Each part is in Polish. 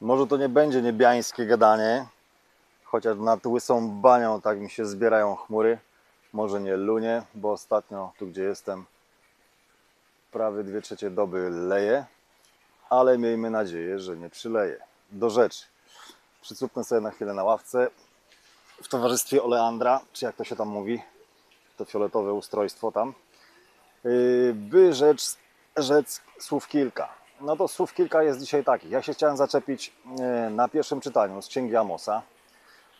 Może to nie będzie niebiańskie gadanie, chociaż nad łysą banią tak mi się zbierają chmury. Może nie lunie, bo ostatnio tu gdzie jestem prawie dwie trzecie doby leje, ale miejmy nadzieję, że nie przyleje. Do rzeczy. Przycupnę sobie na chwilę na ławce w towarzystwie Oleandra, czy jak to się tam mówi, to fioletowe ustrojstwo tam, Yy, by rzecz, rzec słów kilka. No to słów kilka jest dzisiaj takich. Ja się chciałem zaczepić yy, na pierwszym czytaniu z Księgi Amosa,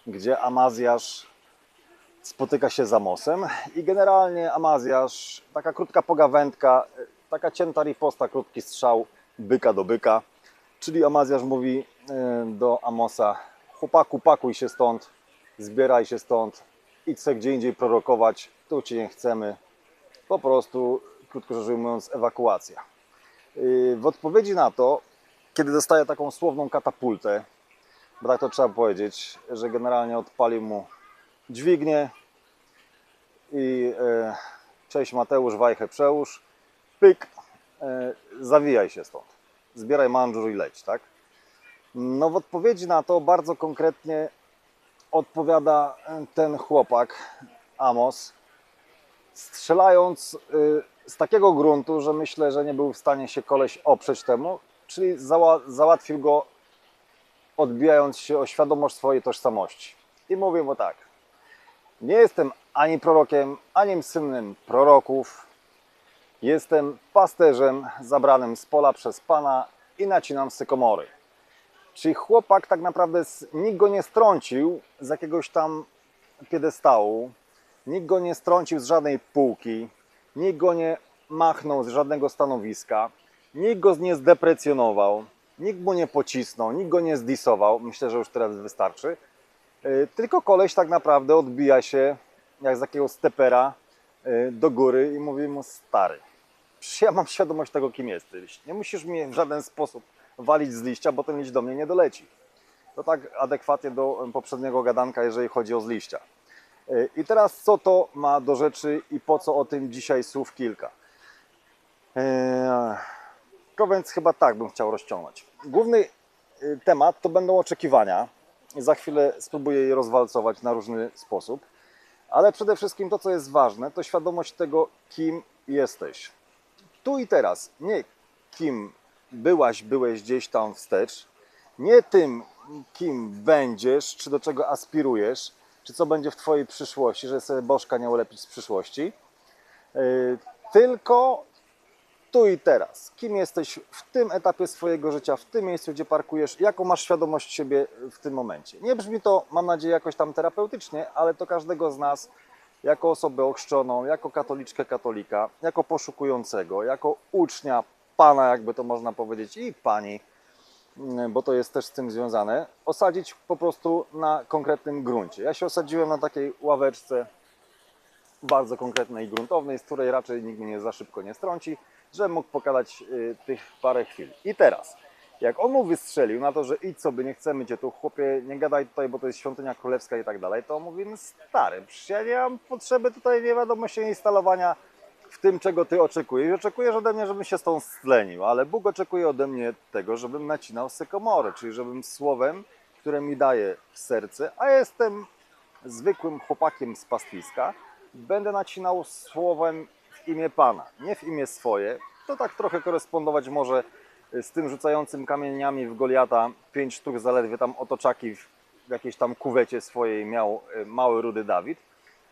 gdzie Amazjasz spotyka się z Amosem i generalnie Amazjasz, taka krótka pogawędka, yy, taka cięta riposta, krótki strzał byka do byka, czyli Amazjasz mówi yy, do Amosa chłopaku pakuj się stąd, zbieraj się stąd, idź se gdzie indziej prorokować, tu Cię nie chcemy, po prostu, krótko rzecz ujmując, ewakuacja. Yy, W odpowiedzi na to, kiedy dostaje taką słowną katapultę, bo tak to trzeba powiedzieć, że generalnie odpalił mu dźwignię i e, cześć Mateusz, wajchę przełóż, pyk, e, zawijaj się stąd, zbieraj mandżur i leć, tak? No w odpowiedzi na to bardzo konkretnie odpowiada ten chłopak, Amos, strzelając y, z takiego gruntu, że myślę, że nie był w stanie się koleś oprzeć temu, czyli zała załatwił go odbijając się o świadomość swojej tożsamości. I mówię mu tak, nie jestem ani prorokiem, ani synem proroków, jestem pasterzem zabranym z pola przez Pana i nacinam sykomory. Czyli chłopak tak naprawdę nikt go nie strącił z jakiegoś tam piedestału, nikt go nie strącił z żadnej półki, nikt go nie machnął z żadnego stanowiska, nikt go nie zdeprecjonował, nikt mu nie pocisnął, nikt go nie zdisował. Myślę, że już teraz wystarczy. Yy, Tylko koleś tak naprawdę odbija się jak z takiego stepera yy, do góry i mówi mu stary. Ja mam świadomość tego, kim jesteś. Nie musisz mnie w żaden sposób walić z liścia, bo ten liść do mnie nie doleci. To tak adekwatnie do poprzedniego gadanka, jeżeli chodzi o z liścia. I teraz co to ma do rzeczy i po co o tym dzisiaj słów kilka? Yy, To więc chyba tak bym chciał rozciągnąć. Główny yy, temat to będą oczekiwania. Za chwilę spróbuję je rozwalcować na różny sposób. Ale przede wszystkim to, co jest ważne, to świadomość tego, kim jesteś. Tu i teraz. Nie kim byłaś, byłeś gdzieś tam wstecz. Nie tym, kim będziesz, czy do czego aspirujesz, czy co będzie w Twojej przyszłości, żeby sobie bożka nie ulepić z przyszłości. Yy, Tylko tu i teraz. Kim jesteś w tym etapie swojego życia, w tym miejscu, gdzie parkujesz, jaką masz świadomość siebie w tym momencie. Nie brzmi to, mam nadzieję, jakoś tam terapeutycznie, ale to każdego z nas, jako osobę ochrzczoną, jako katoliczkę, katolika, jako poszukującego, jako ucznia Pana, jakby to można powiedzieć, i Pani, bo to jest też z tym związane, osadzić po prostu na konkretnym gruncie. Ja się osadziłem na takiej ławeczce, bardzo konkretnej gruntownej, z której raczej nikt mnie za szybko nie strąci, że mógł pokazać y, tych parę chwil. I teraz, jak on mu wystrzelił na to, że idź sobie, nie chcemy cię tu, chłopie, nie gadaj tutaj, bo to jest świątynia królewska i tak dalej, to on mówi, no stary, ja nie mam potrzeby tutaj, nie wiadomo się instalowania w tym, czego ty oczekujesz. Oczekujesz ode mnie, żebym się z tą stlenił, ale Bóg oczekuje ode mnie tego, żebym nacinał sykomory, czyli żebym słowem, które mi daje w serce, a jestem zwykłym chłopakiem z pastwiska, będę nacinał słowem w imię Pana, nie w imię swoje. To tak trochę korespondować może z tym rzucającym kamieniami w Goliata. Pięć sztuk zaledwie tam otoczaki w jakiejś tam kuwecie swojej miał y, mały rudy Dawid.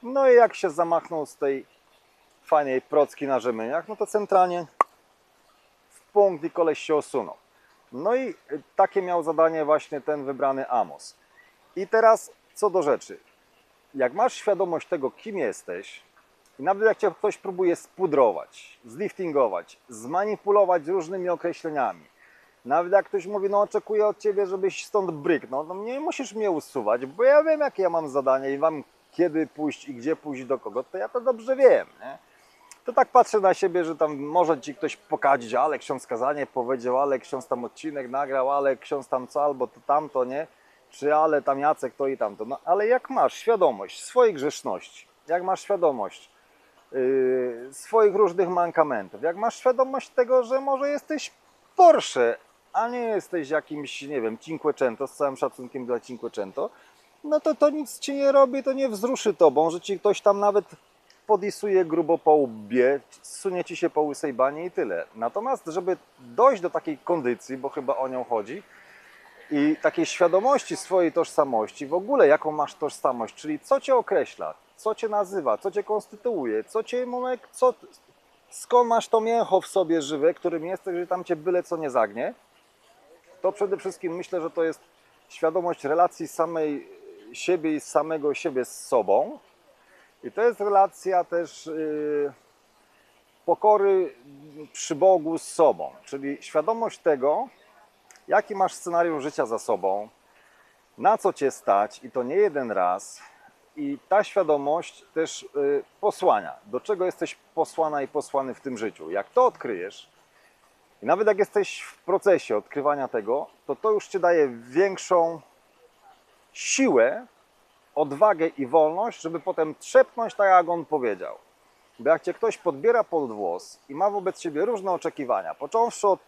No i jak się zamachnął z tej fajnej procki na rzemieniach, no to centralnie w punkt i koleś się osunął. No i takie miał zadanie właśnie ten wybrany Amos. I teraz co do rzeczy. Jak masz świadomość tego, kim jesteś, i nawet jak cię ktoś próbuje spudrować, zliftingować, zmanipulować różnymi określeniami, nawet jak ktoś mówi, no oczekuję od ciebie, żebyś stąd bryknął, no nie musisz mnie usuwać, bo ja wiem, jakie ja mam zadanie i wam kiedy pójść i gdzie pójść do kogo, to ja to dobrze wiem. Nie? To tak patrzę na siebie, że tam może ci ktoś pokazać, ale ksiądz kazanie powiedział, ale ksiądz tam odcinek nagrał, ale ksiądz tam co, albo to tamto, nie? Czy ale tam Jacek to i tamto. No ale jak masz świadomość swojej grzeszności, jak masz świadomość yy, swoich różnych mankamentów, jak masz świadomość tego, że może jesteś Porsche, a nie jesteś jakimś, nie wiem, Cinquecento, z całym szacunkiem dla Cinquecento, no to to nic ci nie robi, to nie wzruszy tobą, że ci ktoś tam nawet podisuje grubo po łbie, sunie ci się po łysej banie i tyle. Natomiast, żeby dojść do takiej kondycji, bo chyba o nią chodzi, i takiej świadomości swojej tożsamości, w ogóle jaką masz tożsamość, czyli co cię określa, co cię nazywa, co cię konstytuuje, co cię, Momek, co, skąd masz to mięcho w sobie żywe, którym jesteś, że tam cię byle co nie zagnie, to przede wszystkim myślę, że to jest świadomość relacji samej siebie i samego siebie z sobą. I to jest relacja też yy, pokory przy Bogu z sobą, czyli świadomość tego, jaki masz scenariusz życia za sobą, na co cię stać i to nie jeden raz. I ta świadomość też y, posłania, do czego jesteś posłana i posłany w tym życiu. Jak to odkryjesz, i nawet jak jesteś w procesie odkrywania tego, to to już ci daje większą siłę, odwagę i wolność, żeby potem trzepnąć tak, jak on powiedział. Bo jak cię ktoś podbiera pod włos i ma wobec ciebie różne oczekiwania, począwszy od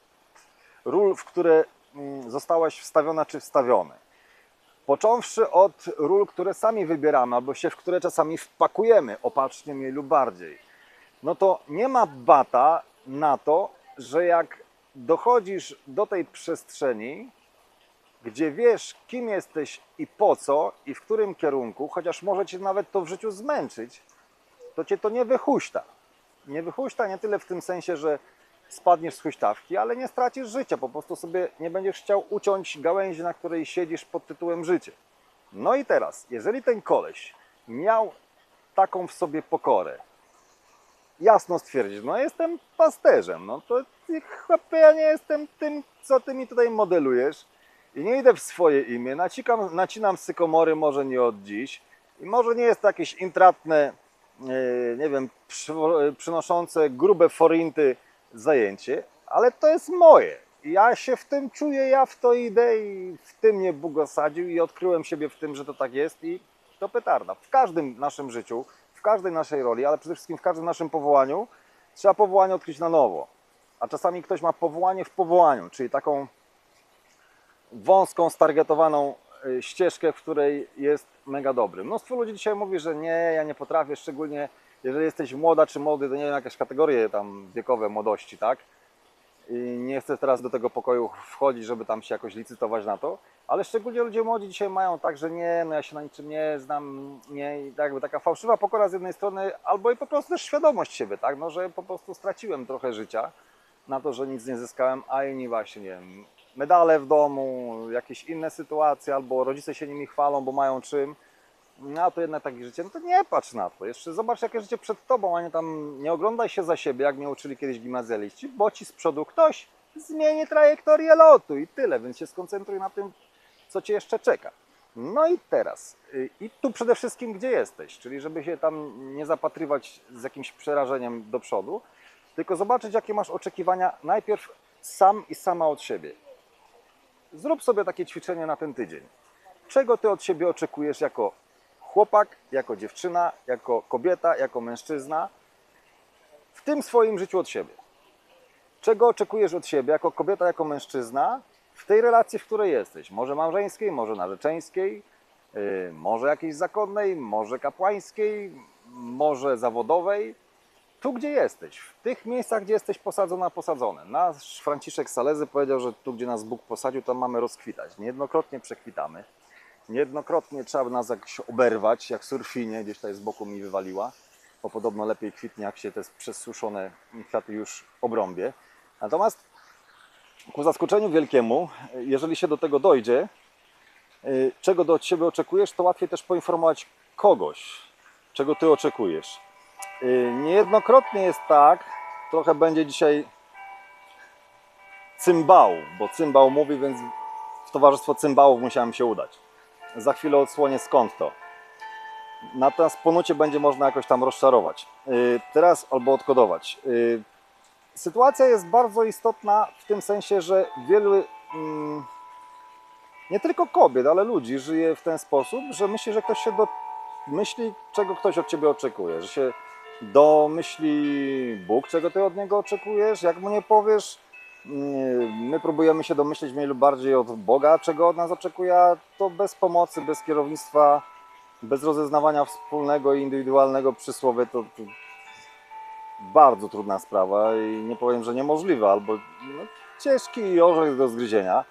ról, w które mm, zostałaś wstawiona czy wstawiony, począwszy od ról, które sami wybieramy, albo się w które czasami wpakujemy, opatrznie mniej lub bardziej, no to nie ma bata na to, że jak dochodzisz do tej przestrzeni, gdzie wiesz, kim jesteś i po co, i w którym kierunku, chociaż może cię nawet to w życiu zmęczyć, to cię to nie wychuśta. Nie wychuśta nie tyle w tym sensie, że spadniesz z huśtawki, ale nie stracisz życia. Po prostu sobie nie będziesz chciał uciąć gałęzi, na której siedzisz pod tytułem życie. No i teraz, jeżeli ten koleś miał taką w sobie pokorę, jasno stwierdzić, no jestem pasterzem, no to chłopie, ja nie jestem tym, co ty mi tutaj modelujesz i nie idę w swoje imię, nacikam, nacinam sykomory może nie od dziś i może nie jest to jakieś intratne, yy, nie wiem, przy, przynoszące grube forinty zajęcie, ale to jest moje. Ja się w tym czuję, ja w to idę i w tym mnie Bóg osadził i odkryłem siebie w tym, że to tak jest i to petarda. W każdym naszym życiu, w każdej naszej roli, ale przede wszystkim w każdym naszym powołaniu trzeba powołanie odkryć na nowo. A czasami ktoś ma powołanie w powołaniu, czyli taką wąską, stargetowaną y, ścieżkę, w której jest mega dobry. Mnóstwo ludzi dzisiaj mówi, że nie, ja nie potrafię, szczególnie jeżeli jesteś młoda czy młody, to nie wiem, jakieś kategorie tam wiekowe młodości, tak? I nie chcę teraz do tego pokoju wchodzić, żeby tam się jakoś licytować na to, ale szczególnie ludzie młodzi dzisiaj mają tak, że nie, no ja się na niczym nie znam, nie, i tak jakby taka fałszywa pokora z jednej strony, albo i po prostu też świadomość siebie, tak, no, że po prostu straciłem trochę życia na to, że nic nie zyskałem, a inni właśnie, nie wiem, medale w domu, jakieś inne sytuacje, albo rodzice się nimi chwalą, bo mają czym, no a to jednak takie życie, no to nie patrz na to. Jeszcze zobacz, jakie życie przed tobą, a nie tam nie oglądaj się za siebie, jak mnie uczyli kiedyś gimnazjaliści, bo ci z przodu ktoś zmieni trajektorię lotu i tyle, więc się skoncentruj na tym, co cię jeszcze czeka. No i teraz, y, i tu przede wszystkim, gdzie jesteś, czyli żeby się tam nie zapatrywać z jakimś przerażeniem do przodu, tylko zobaczyć, jakie masz oczekiwania najpierw sam i sama od siebie. Zrób sobie takie ćwiczenie na ten tydzień. Czego ty od siebie oczekujesz jako chłopak, jako dziewczyna, jako kobieta, jako mężczyzna w tym swoim życiu od siebie. Czego oczekujesz od siebie jako kobieta, jako mężczyzna w tej relacji, w której jesteś? Może małżeńskiej, może narzeczeńskiej, yy, może jakiejś zakonnej, może kapłańskiej, może zawodowej. Tu, gdzie jesteś, w tych miejscach, gdzie jesteś posadzona, posadzony. Nasz Franciszek Salezy powiedział, że tu, gdzie nas Bóg posadził, tam mamy rozkwitać. Niejednokrotnie przekwitamy. Niejednokrotnie trzeba nas jakoś oberwać, jak surfinie, gdzieś tutaj z boku mi wywaliła, bo podobno lepiej kwitnie, jak się te przesuszone kwiaty już obrąbie. Natomiast ku zaskoczeniu wielkiemu, jeżeli się do tego dojdzie, y, czego do Ciebie oczekujesz, to łatwiej też poinformować kogoś, czego Ty oczekujesz. Y, Niejednokrotnie jest tak, trochę będzie dzisiaj cymbał, bo cymbał mówi, więc w towarzystwo cymbałów musiałem się udać. Za chwilę odsłonię skąd to. Natomiast po nucie będzie można jakoś tam rozczarować. Yy, Teraz albo odkodować. Yy, Sytuacja jest bardzo istotna w tym sensie, że wielu, mm, nie tylko kobiet, ale ludzi żyje w ten sposób, że myśli, że ktoś się do, myśli, czego ktoś od ciebie oczekuje, że się domyśli Bóg, czego ty od niego oczekujesz, jak mu nie powiesz, mm, my próbujemy się domyśleć mniej lub bardziej od Boga, czego od nas oczekuje, to bez pomocy, bez kierownictwa, bez rozeznawania wspólnego i indywidualnego przysłowie to, to bardzo trudna sprawa i nie powiem, że niemożliwa, albo no, ciężki orzech do zgryzienia.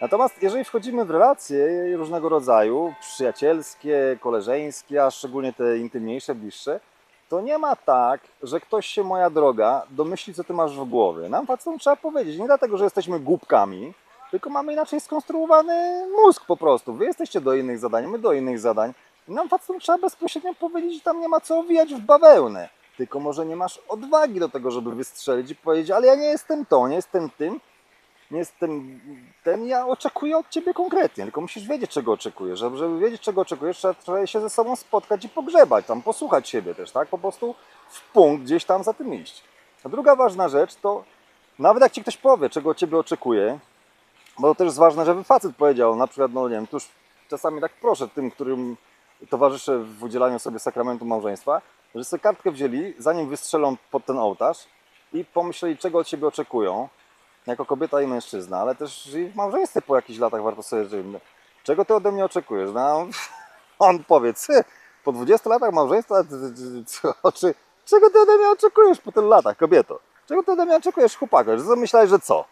Natomiast jeżeli wchodzimy w relacje różnego rodzaju, przyjacielskie, koleżeńskie, a szczególnie te intymniejsze, bliższe, to nie ma tak, że ktoś się, moja droga, domyśli, co ty masz w głowie. Nam facetom trzeba powiedzieć, nie dlatego, że jesteśmy głupkami, tylko mamy inaczej skonstruowany mózg po prostu. Wy jesteście do innych zadań, my do innych zadań. I nam facetom trzeba bezpośrednio powiedzieć, że tam nie ma co owijać w bawełnę. Tylko może nie masz odwagi do tego, żeby wystrzelić i powiedzieć, ale ja nie jestem to, nie jestem tym, nie jestem ten, ja oczekuję od ciebie konkretnie, tylko musisz wiedzieć, czego oczekujesz. Żeby, wiedzieć, czego oczekujesz, trzeba, trzeba się ze sobą spotkać i pogrzebać, tam posłuchać siebie też, tak? Po prostu w punkt gdzieś tam za tym iść. A druga ważna rzecz to, nawet jak ci ktoś powie, czego od ciebie oczekuje, bo to też jest ważne, żeby facet powiedział, na przykład, no nie wiem, tuż czasami tak proszę tym, którym towarzyszę w udzielaniu sobie sakramentu małżeństwa, że sobie kartkę wzięli, zanim wystrzelą pod ten ołtarz i pomyśleli, czego od siebie oczekują, jako kobieta i mężczyzna, ale też i w małżeństwie po jakichś latach warto sobie żyć. Czego ty ode mnie oczekujesz? No, on powie, "Ty, po 20 latach małżeństwa, czy, czego ty ode mnie oczekujesz po tylu latach, kobieto? Czego ty ode mnie oczekujesz, chłopaku? Że myślałeś, że co?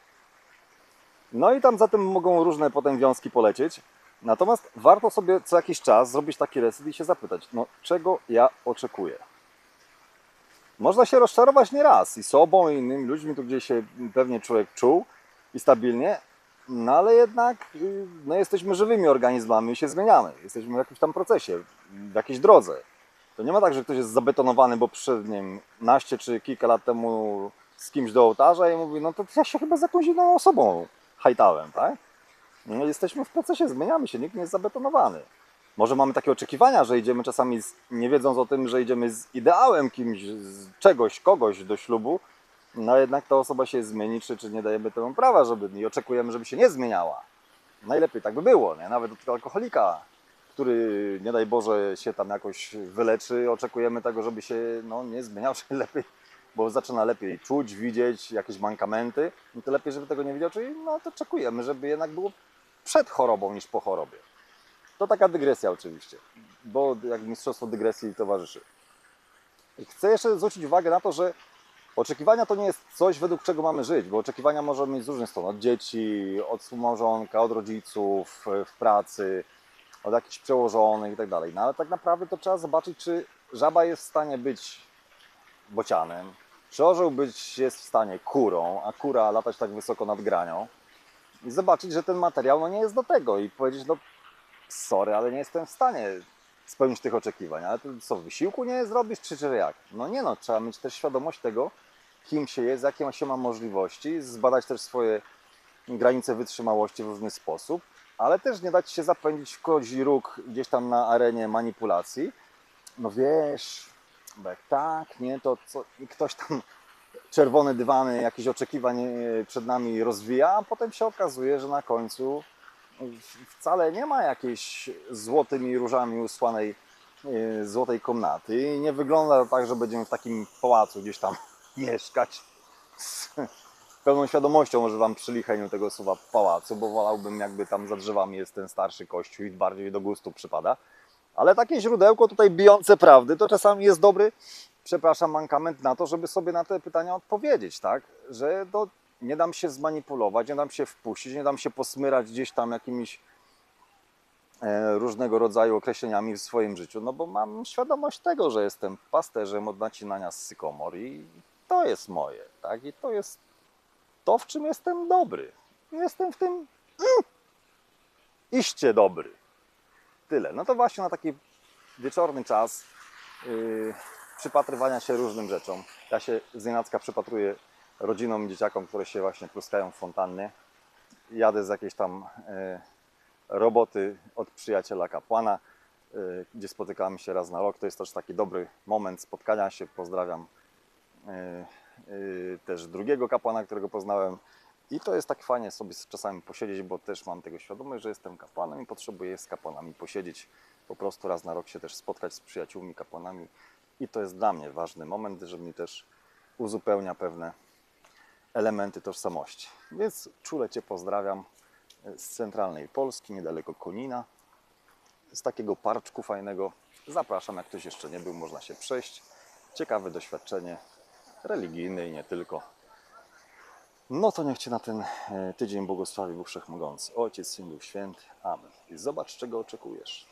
No i tam za tym mogą różne potem wiązki polecieć. Natomiast warto sobie co jakiś czas zrobić taki reset i się zapytać, no czego ja oczekuję? Można się rozczarować nie raz i sobą, i innymi ludźmi, tu gdzie się pewnie człowiek czuł i stabilnie, no ale jednak y, no, jesteśmy żywymi organizmami i się zmieniamy. Jesteśmy w jakimś tam procesie, w jakiejś drodze. To nie ma tak, że ktoś jest zabetonowany, bo przyszedł, nie wiem, naście czy kilka lat temu z kimś do ołtarza i mówi, no to ja się chyba z jakąś inną osobą hajtałem, tak? No, jesteśmy w procesie, zmieniamy się, nikt nie jest zabetonowany. Może mamy takie oczekiwania, że idziemy czasami z, nie wiedząc o tym, że idziemy z ideałem kimś, z czegoś, kogoś do ślubu, no jednak ta osoba się zmieni, czy, czy nie dajemy temu prawa, żeby i oczekujemy, żeby się nie zmieniała. Najlepiej tak by było, nie? Nawet od alkoholika, który nie daj Boże się tam jakoś wyleczy, oczekujemy tego, żeby się no, nie zmieniał, czy lepiej, bo zaczyna lepiej czuć, widzieć jakieś mankamenty, no to lepiej, żeby tego nie widział, czyli no to oczekujemy, żeby jednak było przed chorobą niż po chorobie. To taka dygresja oczywiście, bo jak mistrzostwo dygresji towarzyszy. I Chcę jeszcze zwrócić uwagę na to, że oczekiwania to nie jest coś, według czego mamy żyć, bo oczekiwania możemy mieć z różnych stron. Od dzieci, od współmałżonka, od rodziców, w pracy, od jakichś przełożonych i tak. No ale tak naprawdę to trzeba zobaczyć, czy żaba jest w stanie być bocianem, czy orzeł być jest w stanie kurą, a kura latać tak wysoko nad granią i zobaczyć, że ten materiał no, nie jest do tego i powiedzieć, no sorry, ale nie jestem w stanie spełnić tych oczekiwań. Ale to co, wysiłku nie zrobisz, czy, czy jak? No nie no, trzeba mieć też świadomość tego, kim się jest, jakie się ma możliwości, zbadać też swoje granice wytrzymałości w różny sposób, ale też nie dać się zapędzić w kozi róg gdzieś tam na arenie manipulacji. No wiesz, bo jak tak, nie, to co, i ktoś tam czerwone dywany jakichś oczekiwań e, przed nami rozwija, a potem się okazuje, że na końcu wcale nie ma jakiejś złotymi różami usłanej e, złotej komnaty i nie wygląda tak, że będziemy w takim pałacu gdzieś tam mieszkać z pełną świadomością używam przy licheniu tego słowa pałacu, bo wolałbym jakby tam za drzewami jest ten starszy kościół i bardziej do gustu przypada. Ale takie źródełko tutaj bijące prawdy to czasami jest dobry, przepraszam, mankament na to, żeby sobie na te pytania odpowiedzieć, tak? Że to nie dam się zmanipulować, nie dam się wpuścić, nie dam się posmyrać gdzieś tam jakimiś e, różnego rodzaju określeniami w swoim życiu, no bo mam świadomość tego, że jestem pasterzem od nacinania z sykomor i to jest moje, tak? I to jest to, w czym jestem dobry. Jestem w tym mm, iście dobry. Tyle. No to właśnie na taki wieczorny czas yy, przypatrywania się różnym rzeczom. Ja się z nienacka przypatruję rodzinom dzieciakom, które się właśnie pluskają w fontanny. Jadę z jakiejś tam yy, roboty od przyjaciela kapłana, yy, gdzie spotykamy się raz na rok. To jest też taki dobry moment spotkania się. Pozdrawiam yy, też drugiego kapłana, którego poznałem. I to jest tak fajnie sobie czasami posiedzieć, bo też mam tego świadomość, że jestem kapłanem i potrzebuję z kapłanami posiedzieć. Po prostu raz na rok się też spotkać z przyjaciółmi, kapłanami. I to jest dla mnie ważny moment, że mi też uzupełnia pewne elementy tożsamości. Więc czule Cię pozdrawiam z centralnej Polski, niedaleko Konina, z takiego parczku fajnego. Zapraszam, jak ktoś jeszcze nie był, można się przejść. Ciekawe doświadczenie religijne i nie tylko. No to niech Cię na ten e, tydzień błogosławi Bóg Wszechmogący, Ojciec, Syn, Duch Święty. Amen. I zobacz, czego oczekujesz.